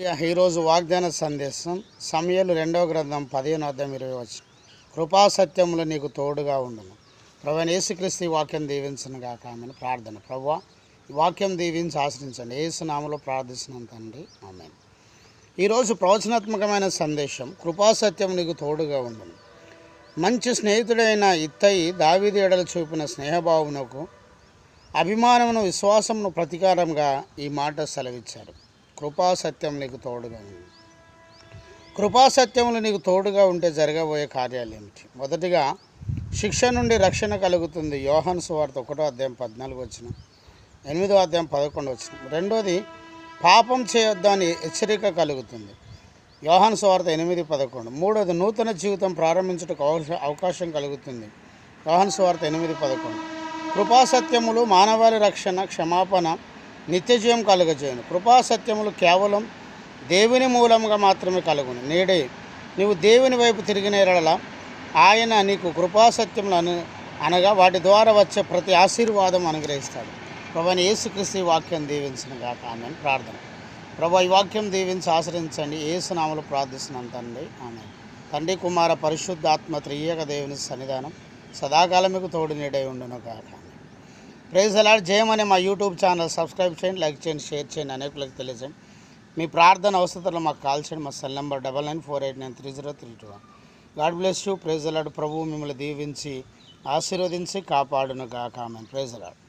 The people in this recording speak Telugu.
ఈరోజు వాగ్దాన సందేశం సమయలు రెండవ గ్రంథం పదిహేను అర్థం ఇరవై వచ్చి కృపాసత్యములు నీకు తోడుగా ఉండును. ప్రభు యేసుక్రీస్తు వాక్యం దీవించను గాక. ఆమెను. ప్రార్థన. ప్రభు వాక్యం దీవించి ఆశ్రయించండి. ఏసునామలో ప్రార్థిస్తున్నాను తండ్రి. ఆమె ఈరోజు ప్రవచనాత్మకమైన సందేశం కృపాసత్యం నీకు తోడుగా ఉండును. మంచి స్నేహితుడైన ఇత్తయి దావీది ఎడలు చూపిన స్నేహభావమునకు అభిమానమును విశ్వాసమును ప్రతీకారంగా ఈ మాట సెలవిచ్చారు. కృపాసత్యం నీకు తోడుగా ఉంది. కృపాసత్యములు నీకు తోడుగా ఉంటే జరగబోయే కార్యాలు ఏమిటి? మొదటిగా శిక్ష నుండి రక్షణ కలుగుతుంది. యోహన్ సువార్త ఒకటో అధ్యాయం పద్నాలుగు వచ్చిన ఎనిమిదో అధ్యాయం పదకొండు వచ్చిన. రెండోది పాపం చేయొద్దని హెచ్చరిక కలుగుతుంది. యోహన్ సువార్త ఎనిమిది పదకొండు. మూడోది నూతన జీవితం ప్రారంభించుటకు అవకాశ- అవకాశం కలుగుతుంది. యోహన్ సువార్త ఎనిమిది పదకొండు. కృపాసత్యములు మానవాళి రక్షణ క్షమాపణ నిత్యజీవం కలుగజేయను. కృపాసత్యములు కేవలం దేవుని మూలముగా మాత్రమే కలుగును. నేడే నీవు దేవుని వైపు తిరిగిన ఎడల ఆయన నీకు కృపాసత్యములు అను అనగా వాటి ద్వారా వచ్చే ప్రతి ఆశీర్వాదం అనుగ్రహిస్తాడు. ప్రభాని యేసుక్రీస్తు వాక్యం దీవించిన గాక. ఆమె ప్రార్థన. ప్రభా ఈ వాక్యం దీవించి ఆశ్రయించండి. ఏసునామలు ప్రార్థిస్తున్నాను తండ్రి. ఆమె తండ్రి కుమార పరిశుద్ధాత్మ త్రియక దేవుని సన్నిధానం. సదాకాలం మీకు తోడు నీడై ఉండును గాక. ప్రైజ్ అలాడ్ జయం అనే మా యూట్యూబ్ ఛానల్ సబ్స్క్రైబ్ చేయండి లైక్ చేయండి షేర్ చేయండి అనేకులకు తెలియజేయండి. మీ ప్రార్థన అవసరాలు మాకు కాల్ చేయండి మా cell number double nine four eight nine three zero three two one. God bless you praise అలాడ్ ప్రభువు మిమ్మల్ని దీవించి ఆశీర్వదించి కాపాడును గాక ఆమె ప్రైజ్ అలాడ్